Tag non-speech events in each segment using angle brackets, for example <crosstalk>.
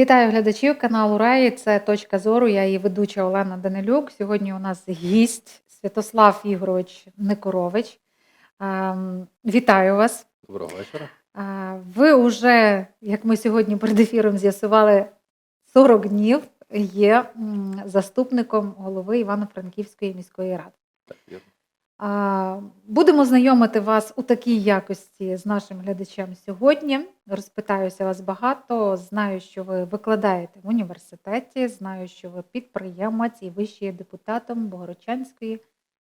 Вітаю глядачів каналу Раї. Це точка зору. Я її ведуча Олена Данилюк. Сьогодні у нас гість Святослав Ігорович Никорович. Ем, Вітаю вас. Доброго вечора. А, Ви вже, як ми сьогодні перед ефіром з'ясували, 40 днів є заступником голови Івано-Франківської міської ради. Так, Будемо знайомити вас у такій якості з нашим глядачем сьогодні. Розпитаюся вас багато. Знаю, що ви викладаєте в університеті, знаю, що ви підприємець і ви ще є депутатом Богородчанської,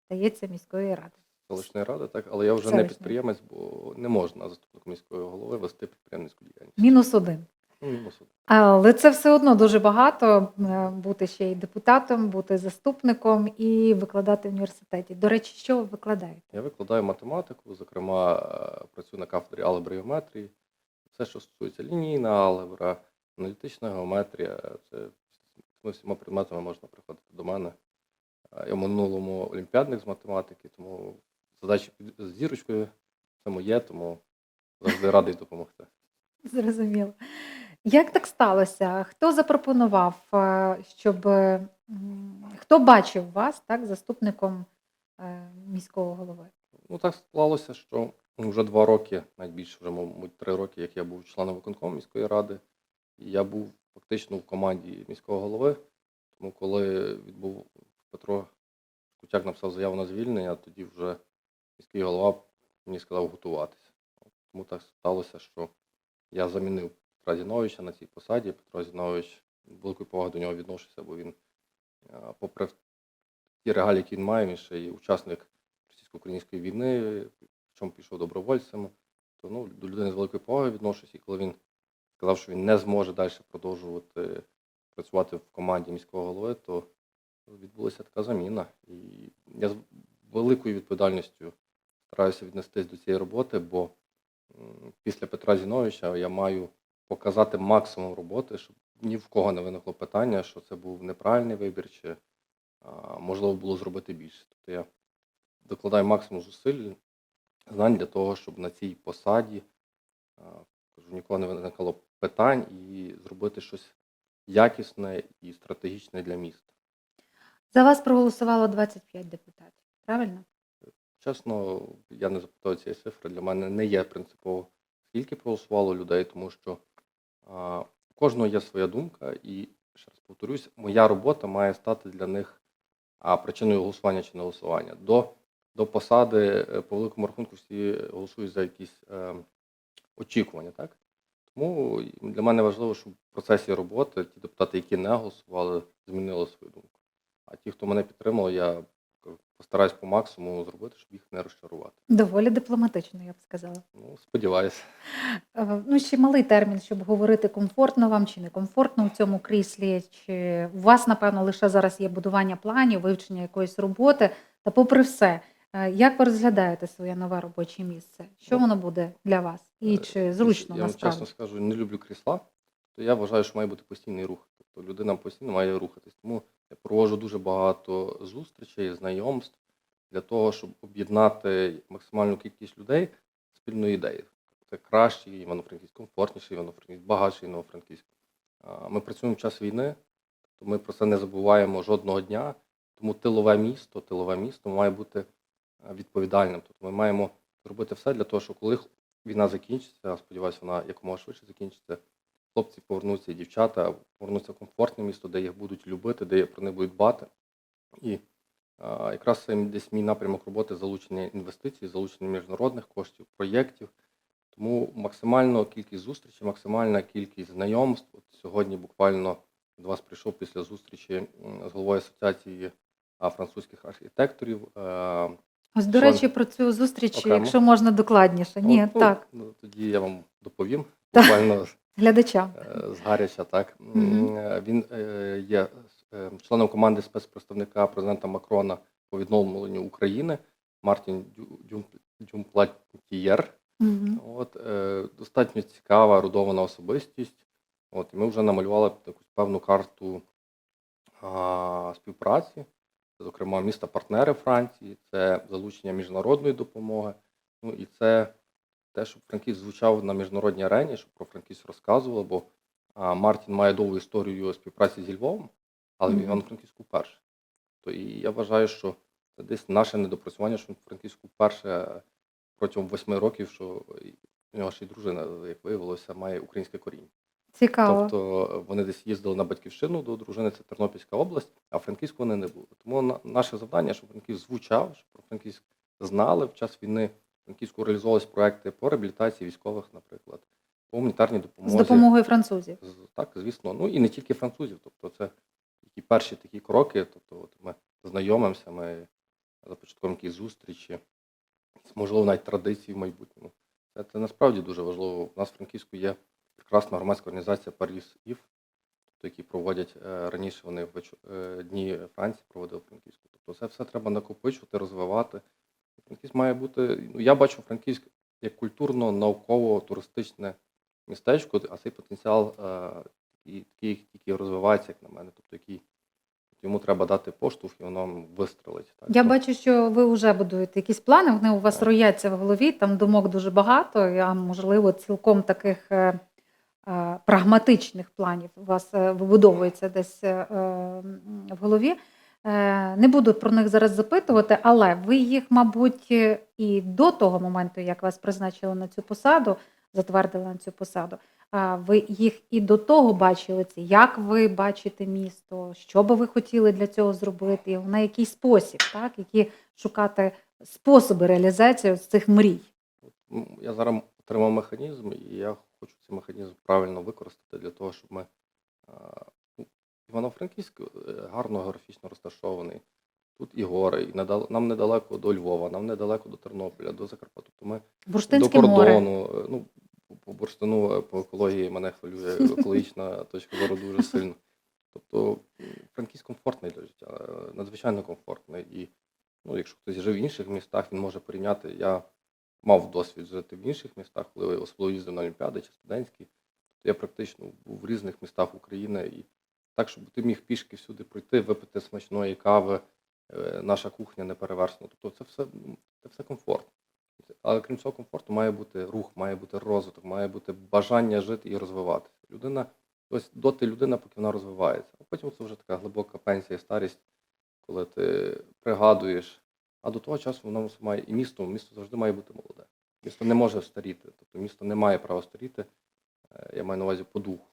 здається, міської ради. селищної ради, так, але я вже Селищної. не підприємець, бо не можна заступник міської голови вести підприємницьку діяльність. Мінус один. Ну, один. Але це все одно дуже багато е, бути ще й депутатом, бути заступником і викладати в університеті. До речі, що ви викладаєте? Я викладаю математику, зокрема, е, працюю на кафедрі геометрії. Все, що стосується лінійна алгебра, аналітична геометрія, це цими всіма предметами можна приходити до мене. Е, Я в минулому олімпіадник з математики, тому задачі під- з зірочкою це моє, тому завжди радий допомогти. <laughs> Зрозуміло. Як так сталося? Хто запропонував, е, щоб е, хто бачив вас так, заступником е, міського голови? Ну так склалося, що вже два роки, навіть більше вже, мабуть, три роки, як я був членом виконкому міської ради, я був фактично в команді міського голови. Тому коли відбув Петро Кутяк написав заяву на звільнення, тоді вже міський голова мені сказав готуватися. Тому так сталося, що я замінив Петра Зіновича на цій посаді. Петро Зінович, великою повагою до нього відношуся, бо він, е, попри ті регалії, які він має, він ще й учасник російсько-української війни, в чому пішов добровольцем, то ну, до людини з великою повагою відношусь. І коли він сказав, що він не зможе далі продовжувати працювати в команді міського голови, то відбулася така заміна. І я з великою відповідальністю стараюся віднестись до цієї роботи, бо після Петра Зіновича я маю показати максимум роботи, щоб ні в кого не виникло питання, що це був неправильний вибір, чи а, можливо було зробити більше. Тобто я докладаю максимум зусиль, знань для того, щоб на цій посаді а, кажу, ніколи не виникало питань і зробити щось якісне і стратегічне для міста. За вас проголосувало 25 депутатів, правильно? Чесно, я не запитав цієї цифри. Для мене не є принципово, скільки проголосувало людей, тому що у кожного є своя думка, і ще раз повторюсь, моя робота має стати для них причиною голосування чи не голосування. До, до посади, е, по великому рахунку, всі голосують за якісь е, очікування, так? Тому для мене важливо, щоб в процесі роботи ті депутати, які не голосували, змінили свою думку. А ті, хто мене підтримав, я постараюсь по максимуму зробити, щоб їх не розчарувати. Доволі дипломатично, я б сказала. Ну, сподіваюся. Е, Ну, ще малий термін, щоб говорити, комфортно вам чи не комфортно в цьому кріслі, чи у вас, напевно, лише зараз є будування планів, вивчення якоїсь роботи. Та попри все, е, як ви розглядаєте своє нове робоче місце? Що Ну, воно буде для вас? І Е, чи зручно Я насправді? чесно скажу, не люблю крісла, то я вважаю, що має бути постійний рух. Тобто людина постійно має рухатись. Тому я проводжу дуже багато зустрічей, знайомств для того, щоб об'єднати максимальну кількість людей спільною ідеєю. Це кращий Івано-Франківськ, комфортніший Івано-Франківськ, багатший Івано-Франківськ. Ми працюємо в час війни, то ми про це не забуваємо жодного дня. Тому тилове місто, тилове місто має бути е, відповідальним. Тобто ми маємо зробити все для того, щоб коли війна закінчиться, сподіваюся, вона якомога швидше закінчиться. Хлопці повернуться і дівчата повернуться в комфортне місто, де їх будуть любити, де про них будуть дбати. І а, якраз десь мій напрямок роботи залучення інвестицій, залучення міжнародних коштів, проєктів. Тому максимальна кількість зустрічей, максимальна кількість знайомств. От сьогодні буквально до вас прийшов після зустрічі з головою асоціації французьких архітекторів. Ось, до речі, про цю зустріч, Окремо? якщо можна докладніше. Ні, ну, так, ну, тоді я вам доповім. Буквально глядачам. Е, з Гаряча, так. Е, Він е, є членом команди спецпредставника президента Макрона по відновленню України Мартін Дю- Дюмплатієр. Мгм. От, достатньо цікава, родована особистість. От, і ми вже намалювали якусь певну карту а, співпраці, зокрема, міста-партнери Франції, це залучення міжнародної допомоги. Ну і це те, щоб Франківськ звучав на міжнародній арені, щоб про Франківськ розказували, бо А Мартін має довгу історію співпраці зі Львовом, але в Мгм. Івано-Франківську вперше. То і я вважаю, що це десь наше недопрацювання, що в Франківську вперше протягом восьми років, що в нього ще й дружина, як виявилося, має українське коріння. Цікаво. Тобто вони десь їздили на батьківщину до дружини, це Тернопільська область, а в Франківську вони не були. Тому на- наше завдання, щоб Франківськ звучав, щоб про Франківськ знали в час війни. Франківську реалізовувались проекти по реабілітації військових, наприклад, по гуманітарній допомозі. З допомогою французів. Так, звісно. Ну і не тільки французів. Тобто, це які перші такі кроки. Тобто, от ми знайомимося, ми започатковуємо якісь зустрічі, можливо, навіть традиції в майбутньому. Це, це насправді дуже важливо. У нас в Франківську є прекрасна громадська організація Паріс Ів, тобто, які проводять е, раніше вони в е, дні Франції проводили в Франківську. Тобто, це все треба накопичувати, розвивати. Франківськ має бути. Ну, я бачу Франківськ як культурно-науково-туристичне містечко, а цей потенціал е, такий, тільки розвивається, як на мене. Тобто, який йому треба дати поштовх, і воно вистрелить. Так? Я бачу, що ви вже будуєте якісь плани, вони у вас Так. рояться в голові, там думок дуже багато, а можливо, цілком таких е, е, прагматичних планів у вас е, вибудовується десь е, в голові. Е, Не буду про них зараз запитувати, але ви їх, мабуть, е, і до того моменту, як вас призначили на цю посаду, затвердили на цю посаду. Ви їх і до того бачили ці, як ви бачите місто, що би ви хотіли для цього зробити, на який спосіб, так, які шукати способи реалізації цих мрій. Я зараз отримав механізм, і я хочу цей механізм правильно використати для того, щоб ми. Івано-Франківськ е, гарно географічно розташований. Тут і гори, і нам недалеко до Львова, нам недалеко до Тернополя, до Закарпаття. Тобто ми до море. кордону. е, Ну, по- бурштину, е, по екології мене хвилює <laughs> екологічна точка зору дуже сильно. Тобто Франківськ комфортний для життя, е, надзвичайно комфортний. І ну, якщо хтось жив в інших містах, він може порівняти. Я мав досвід жити в інших містах, коли особливо їздив на Олімпіади чи студентські, то я практично був в різних містах України. І так, щоб ти міг пішки всюди пройти, випити смачної кави, е, наша кухня не перевершена. Тобто це все, це все комфорт. Але крім цього комфорту, має бути рух, має бути розвиток, має бути бажання жити і розвиватися. Людина, ось доти людина, поки вона розвивається. А потім це вже така глибока пенсія, старість, коли ти пригадуєш. А до того часу воно має і місто, місто завжди має бути молоде. Місто не може старіти, тобто місто не має права старіти. Е, Я маю на увазі по духу.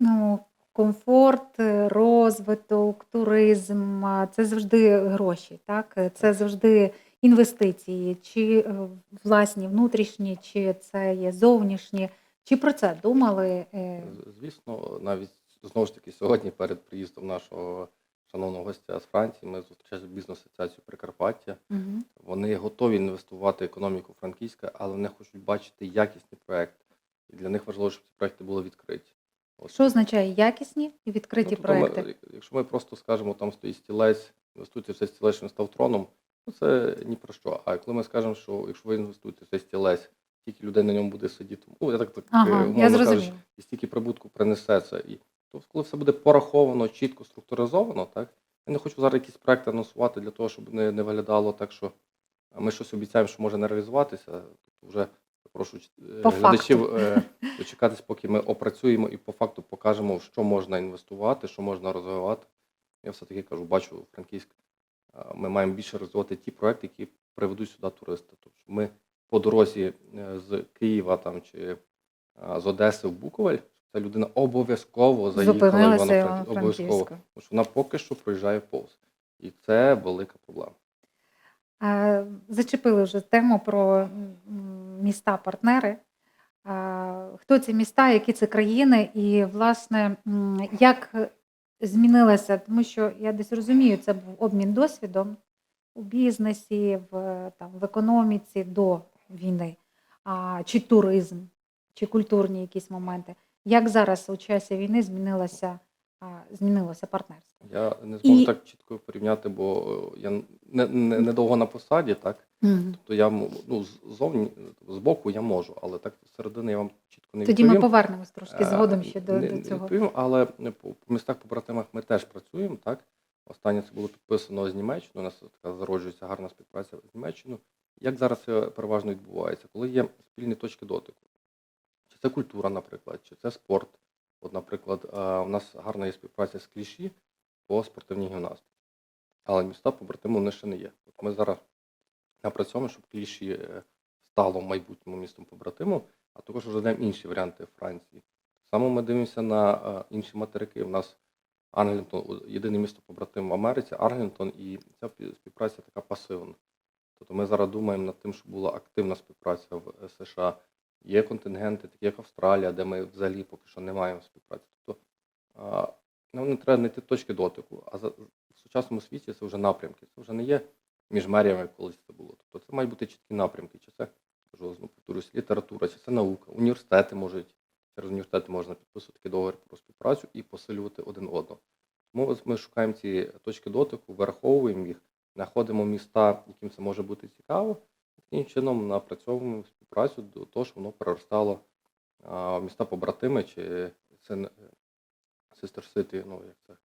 Ну, комфорт, е, розвиток, туризм це завжди гроші, так? Е, Це завжди інвестиції, чи е, власні, внутрішні, чи це є зовнішні. Чи про це думали? Звісно, навіть знову ж таки сьогодні перед приїздом нашого шановного гостя з Франції ми зустрічалися бізнес-асоціацією Прикарпаття. мгм. Вони готові інвестувати в економіку Франківська, але вони хочуть бачити якісні проекти. І для них важливо, щоб ці проекти були відкриті. Що означає якісні і відкриті Ну, тобто ми- якщо ми просто скажемо, там стоїть стілець, інвестуйте в цей стілець, що став троном, ну це ні про що. А коли ми скажемо, що якщо ви інвестуєте в цей стілець, тільки людей на ньому буде сидіти, ну я так так Ага, е, я умовно кажучи, і стільки прибутку принесе це. І то коли все буде пораховано, чітко структуризовано, так я не хочу зараз якісь проекти анонсувати для того, щоб не, не виглядало так, що ми щось обіцяємо, що може не реалізуватися. Тобто вже прошу е, По глядачів е, дочекатись, поки ми опрацюємо і по факту покажемо, що можна інвестувати, що можна розвивати. Я все-таки кажу, бачу Франківськ, е, ми маємо більше розвивати ті проекти, які приведуть сюди туристи. Тобто ми по дорозі з Києва там чи з Одеси в Буковель, ця людина обов'язково заїхала в Зупинилися Івано-Франківськ. Обов'язково. Тому що вона поки що проїжджає повз. І це велика проблема. Зачепили вже тему про міста-партнери. Хто ці міста, які це країни, і, власне, як змінилося, тому що я десь розумію, це був обмін досвідом у бізнесі, в, там, в економіці до війни, а, чи туризм, чи культурні якісь моменти. Як зараз у часі війни змінилося, а, змінилося партнерство? Я не зможу І- так чітко порівняти, бо е, я не, не, недовго на посаді, так? Мгм. Тобто я ну, ззовні, з боку я можу, але так зсередини я вам чітко не Тоді ми повернемось трошки Е, згодом ще до, не- до не цього. відповім, але по, по містах побратимах ми теж працюємо, так? Останнє це було підписано з Німеччиною, у нас така зароджується гарна співпраця з Німеччиною. Як зараз це переважно відбувається? Коли є спільні точки дотику, чи це культура, наприклад, чи це спорт, От, наприклад, е, у нас гарна є співпраця з кліші по спортивній гімнастиці. Але міста побратиму вони ще не є. От ми зараз напрацьовуємо, щоб кліші е, стало в майбутньому містом побратимом, а також розглядаємо інші варіанти Франції. Саме ми дивимося на е, інші материки. У нас Англінтон, єдине місто побратим в Америці, Арлінгтон, і ця співпраця така пасивна. Тобто ми зараз думаємо над тим, щоб була активна співпраця в США. Є контингенти, такі як Австралія, де ми взагалі поки що не маємо співпраці. Тобто нам не треба знайти точки дотику, а в сучасному світі це вже напрямки. Це вже не є між меріями, колись це було. Тобто це мають бути чіткі напрямки. Чи це кажу, знову повторюсь, література, чи це наука. Університети можуть через університети можна підписувати такий договір про співпрацю і посилювати один одного. Тому ми шукаємо ці точки дотику, враховуємо їх, знаходимо міста, яким це може бути цікаво, таким чином напрацьовуємо співпрацю до того, щоб воно переростало в міста побратими, чи це не- Sister City, ну як це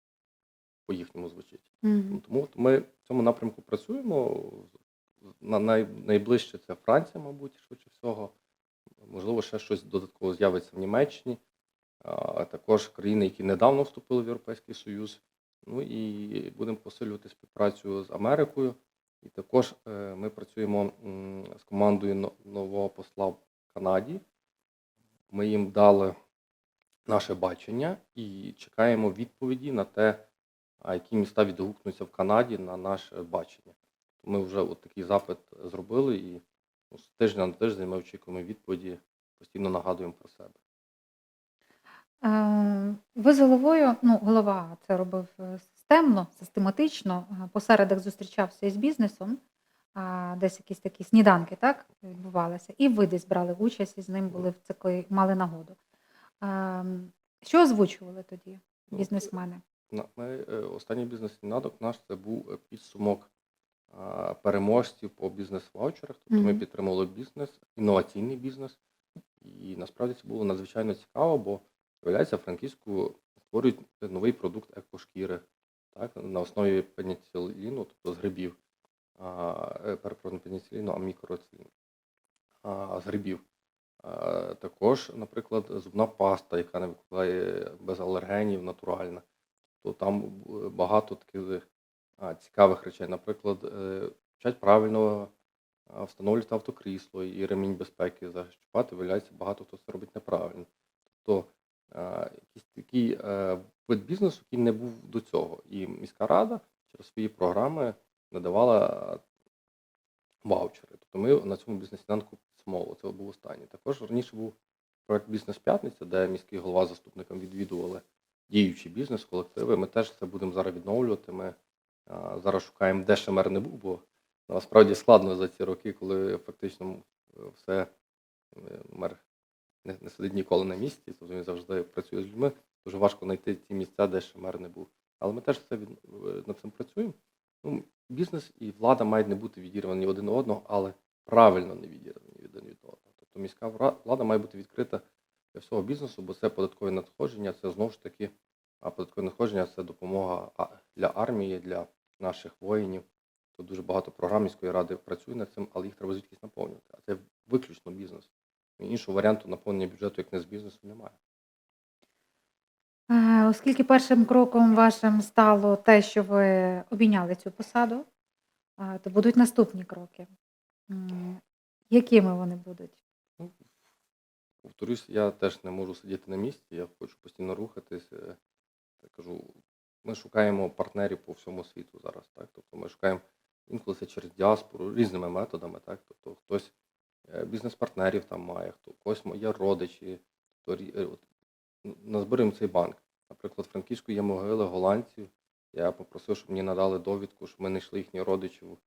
по-їхньому звучить. Мгм. Тому от ми в цьому напрямку працюємо. На най, найближче це Франція, мабуть, швидше всього. Можливо, ще щось додатково з'явиться в Німеччині, а також країни, які недавно вступили в Європейський Союз. Ну і будемо посилювати співпрацю з Америкою. І також е, ми працюємо з командою нового посла в Канаді. Ми їм дали наше бачення і чекаємо відповіді на те, які міста відгукнуться в Канаді на наше бачення. Ми вже от такий запит зробили, і ну, з тижня на тиждень ми очікуємо відповіді, постійно нагадуємо про себе. Е, Ви з головою, ну, голова це робив е, системно, систематично. е, По середах зустрічався із бізнесом, десь якісь такі сніданки, так, відбувалися. І ви десь брали участь і з ним були в циклі, мали нагоду. Ем, Що озвучували тоді Ну, бізнесмени? Ми, е, останній бізнес-сінадок наш це був е, підсумок переможців по бізнес-ваучерах. Тобто ми підтримували бізнес, інноваційний бізнес. І насправді це було надзвичайно цікаво, бо виявляється, Франківську створюють новий продукт екошкіри так, на основі пеніциліну, тобто з грибів. Е, перепрошую, пеніциліну, а мікроциліну. А, з грибів. Також, наприклад, зубна паста, яка не викликає без алергенів, натуральна то там багато таких цікавих речей. Наприклад, е, вчать правильно встановлювати автокрісло і ремінь безпеки защіпати, виявляється, багато хто це робить неправильно. Тобто якийсь такий е, вид бізнесу, який не був до цього. І міська рада через свої програми надавала ваучери. Тобто ми на цьому бізнес-сніданку підсумовували. Це був останній. Також раніше був проект Бізнес-п'ятниця, де міський голова з заступником відвідували діючі бізнес-колективи. Ми теж це будемо зараз відновлювати. Ми зараз шукаємо, де ще мер не був, бо насправді складно за ці роки, коли фактично е, все е, мер не, не сидить ніколи на місці, тобто він завжди працює з людьми. Дуже важко знайти ті місця, де ще мер не був. Але ми теж це від, е, над цим працюємо. Ну, бізнес і влада мають не бути відірвані один одного, але правильно не відірвані один від одного. Тобто міська влада має бути відкрита для всього бізнесу, бо це податкові надходження, це знову ж таки а податкові надходження це допомога для армії, для наших воїнів. Тут дуже багато програм міської ради працює над цим, але їх треба звідкись наповнювати. А це виключно бізнес. Іншого варіанту наповнення бюджету, як не з бізнесу, немає. Е, Оскільки першим кроком вашим стало те, що ви обійняли цю посаду, е, то будуть наступні кроки. Якими вони будуть? Ну, повторюсь, я теж не можу сидіти на місці, я хочу постійно рухатись. е, Я кажу, ми шукаємо партнерів по всьому світу зараз. Так? Тобто ми шукаємо інколи це через діаспору різними методами. Так? Тобто хтось бізнес-партнерів там має, хто когось є родичі, хто е, от, н- назбираємо цей банк. Наприклад, в Франківську є могили голландців. Я попросив, щоб мені надали довідку, щоб ми знайшли їхніх родичів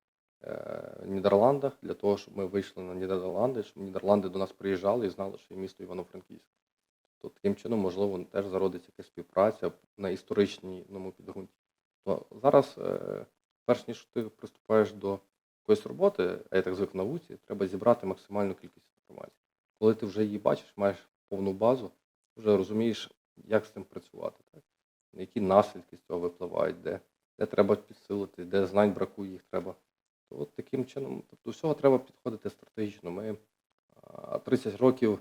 е, в Нідерландах для того, щоб ми вийшли на Нідерланди, щоб Нідерланди до нас приїжджали і знали, що є місто Івано-Франківськ. То таким чином, можливо, теж зародиться якась співпраця на історичному підґрунті. То зараз, е, перш ніж ти приступаєш до якоїсь роботи, а я так звик в науці, треба зібрати максимальну кількість інформації. Коли ти вже її бачиш, маєш повну базу, вже розумієш, як з цим працювати, так? які наслідки з цього випливають, де, де треба підсилити, де знань бракує, їх треба. То от таким чином, тобто всього треба підходити стратегічно. Ми 30 років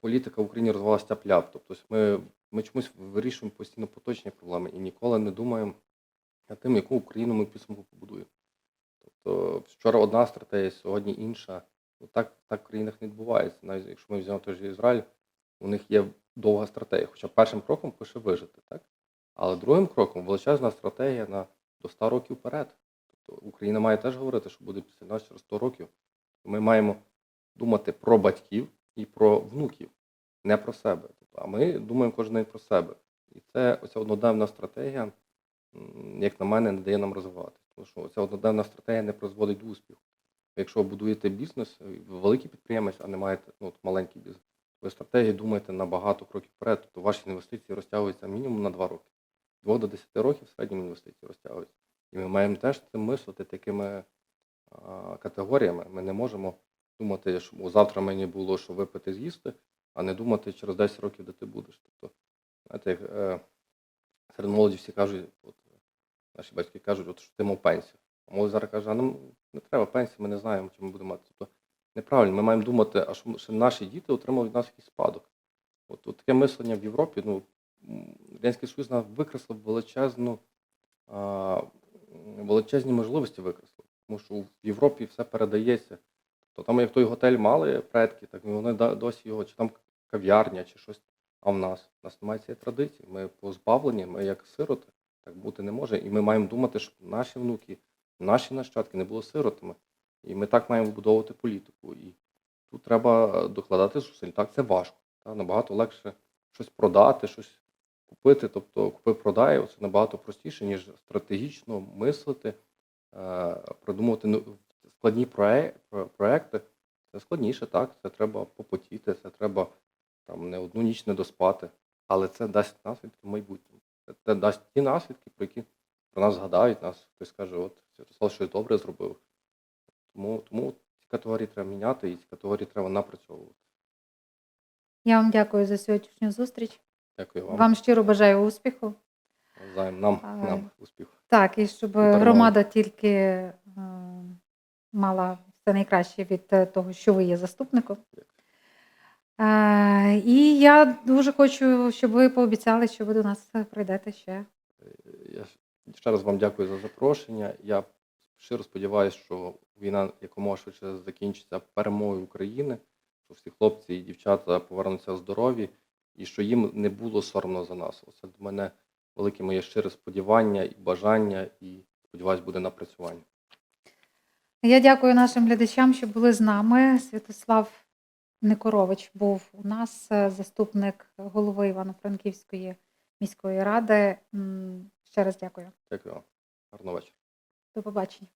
політика в Україні розвивалася тяп-ляп. Тобто ми, ми чомусь вирішуємо постійно поточні проблеми і ніколи не думаємо над тим, яку Україну ми підсумку побудуємо. Тобто вчора одна стратегія, сьогодні інша. Ну, так, так в країнах не відбувається. Навіть якщо ми візьмемо той же Ізраїль, у них є довга стратегія. Хоча першим кроком пише вижити, так? Але другим кроком величезна стратегія на до 100 років вперед. Тобто Україна має теж говорити, що буде після нас через 100 років. Ми маємо думати про батьків і про внуків, не про себе. Тобто, а ми думаємо кожен день про себе. І це оця одноденна стратегія, як на мене, не дає нам розвиватися. Тому що ця одноденна стратегія не призводить до успіху. Якщо ви будуєте бізнес, великий підприємець, а не маєте ну, от маленький бізнес, ви стратегії думаєте на багато кроків вперед, тобто ваші інвестиції розтягуються мінімум на 2 роки. 2 до 10 років в середньому інвестиції розтягуються. І ми маємо теж цим мислити такими а, категоріями. Ми не можемо думати, що завтра мені було що випити з'їсти, а не думати через 10 років, де ти будеш. Тобто, знаєте, як, е, серед молоді всі кажуть, от, наші батьки кажуть, от, що ти мав пенсію. А молодь зараз каже, а нам не треба пенсії, ми не знаємо, чи ми будемо мати. Тобто, неправильно, ми маємо думати, а що ще наші діти отримали від нас якийсь спадок. От, от таке мислення в Європі, ну, Радянський Союз нам викреслив величезну, а, величезні можливості викреслив. Тому що в Європі все передається. То там, як той готель мали предки, так вони досі його, чи там кав'ярня, чи щось. А в нас у нас немає цієї традиції. Ми позбавлені, ми як сироти, так бути не може. І ми маємо думати, щоб наші внуки, наші нащадки не були сиротами. І ми так маємо вбудовувати політику. І тут треба докладати зусиль. Так, це важко. Та, набагато легше щось продати, щось купити. Тобто купи-продай, це набагато простіше, ніж стратегічно мислити, е, продумувати ну, складні проекти. Це складніше, так. Це треба попотіти, це треба там не одну ніч не доспати. Але це дасть наслідки в майбутньому. Це, дасть ті наслідки, про які про нас згадають, нас хтось скаже, от Святослав щось добре зробив. Тому, тому ці категорії треба міняти і ці категорії треба напрацьовувати. Я вам дякую за сьогоднішню зустріч. Дякую вам. Вам щиро бажаю успіху. Навзаєм. Нам, А, нам успіху. Так, і щоб перемоги. громада тільки е, мала все найкраще від е, того, що ви є заступником. Е, і я дуже хочу, щоб ви пообіцяли, що ви до нас прийдете ще. Я ще раз вам дякую за запрошення. Я щиро сподіваюся, що війна якомога швидше закінчиться перемогою України, що всі хлопці і дівчата повернуться здорові, і що їм не було соромно за нас. Оце до мене велике моє щире сподівання і бажання, і сподіваюсь, буде напрацювання. Я дякую нашим глядачам, що були з нами. Святослав Никорович був у нас, е, заступник голови Івано-Франківської міської ради. Ще раз дякую. Дякую вам. Гарного вечора. До побачення.